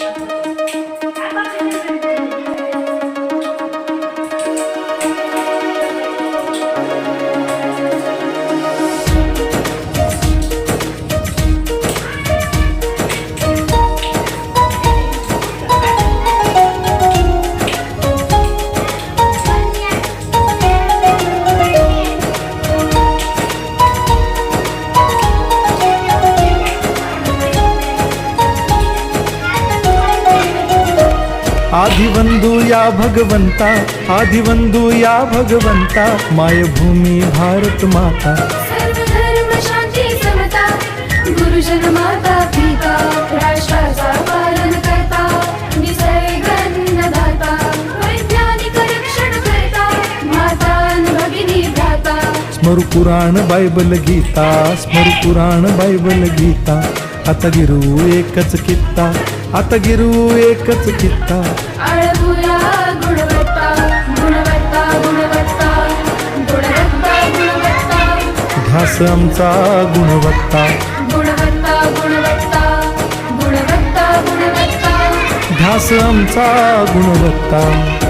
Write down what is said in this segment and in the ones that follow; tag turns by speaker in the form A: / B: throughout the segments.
A: thank you या भगवंता आदिवंदू या भगवंता मायभूमी भारत माता।
B: सर्वधर्म शांती समता गुरुजन माता पिता राष्ट्राचा पालन करता निसर्गन्नदाता वैज्ञानिक रक्षण करता माता न भगिनी भ्राता।
A: स्मरु पुराण बायबल गीता स्मरु पुराण बायबल गीता आता गिरू एकच कित्ता। आता गिरू एकच
B: किता
A: घास आमचा गुणवत्ता. घास आमचा गुणवत्ता.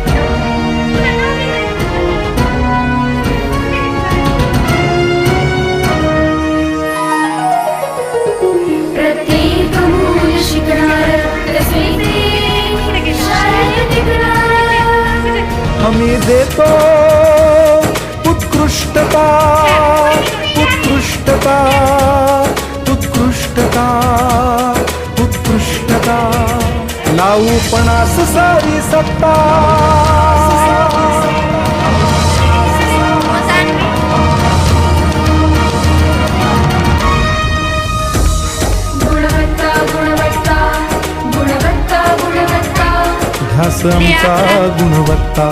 A: देतो. उत्कृष्टता उत्कृष्टता उत्कृष्टता उत्कृष्टता. लावू पणास सारी सत्ता. ध्यास आमचा गुणवत्ता.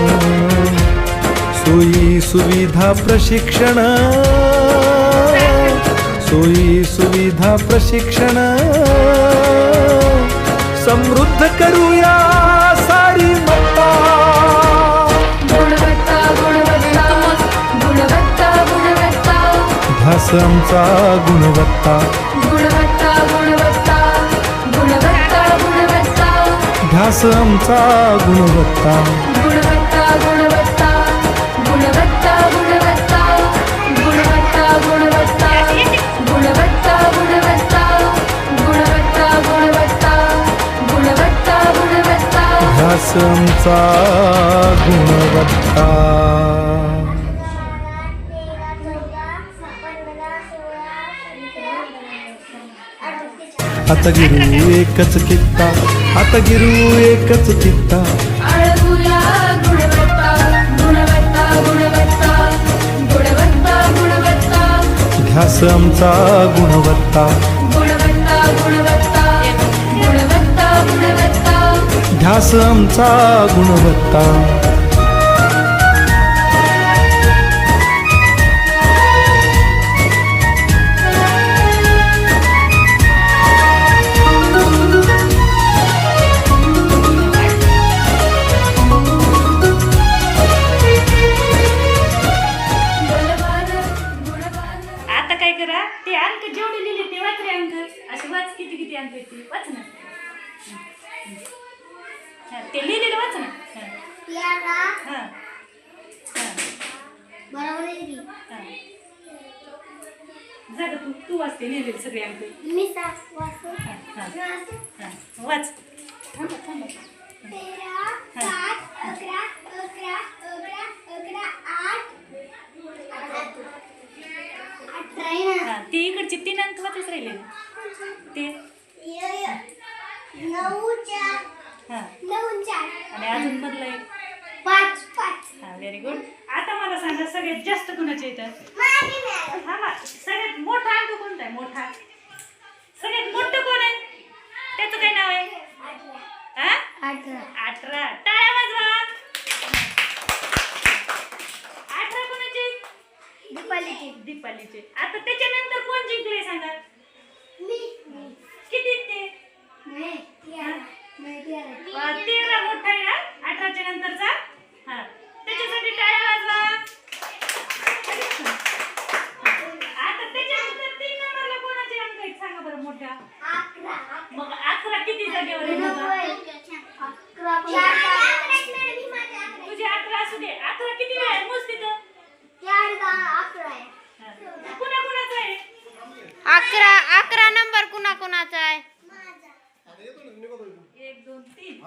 A: सुविधा प्रशिक्षण. सोयी सुविधा प्रशिक्षण. समृद्ध करूया सारी मत्ता.
B: गुणवत्ता गुणवत्ता गुणवत्ता गुणवत्ता.
A: ध्यास आमचा गुणवत्ता.
B: गुणवत्ता गुणवत्ता गुणवत्ता गुणवत्ता.
A: ध्यास आमचा गुणवत्ता. आमचा गुणवत्ता. आता गिरू एकच कित्ता आता गिरू एकच कित्ता.
B: अळगुया गुणवत्ता गुणवत्ता गुणवत्ता गुणवत्ता गुणवत्ता.
A: ध्यास आमचा गुणवत्ता. ध्यास आमचा गुणवत्ता.
C: हा. गं तू तू वाचते लिहिलेले सगळे अंक. वाच. थांबा थांबा. हा. ते इकडचे तीन अंक वाचच राहिले. ते. हा. आणि अजून मधलं एक. व्हेरी गुड आता मला सांगा सगळ्यात जास्त कुणाचे येतात सगळ्यात मोठा अंक कोणता आहे? मोठा. सगळ्यात मोठं कोण आहे? त्याचं काय नाव आहे? हा? अठरा. टाळ्या वाजवा. अठरा कोणाचे दीपालीचे. आता त्याच्यानंतर कोण जिंकले सांगा किती आहेत ते अ, तेरा मोठा आहे हा अठराच्या नंतरचा हा त्याच्यासाठी टाळ्या वाजवा आता त्याच्यानंतर तीन नंबरला कोणाचे अंक आहेत सांगा बरं मोठ्या मग अकरा किती जागेवर आहे माझा? तुझे अकरा असू दे अकरा किती वेळ आहे मोज तिथं हा. कुणा कुणाचं आहे
D: अकरा नंबर कुणा कुणाचा आहे?
C: एक दोन तीन.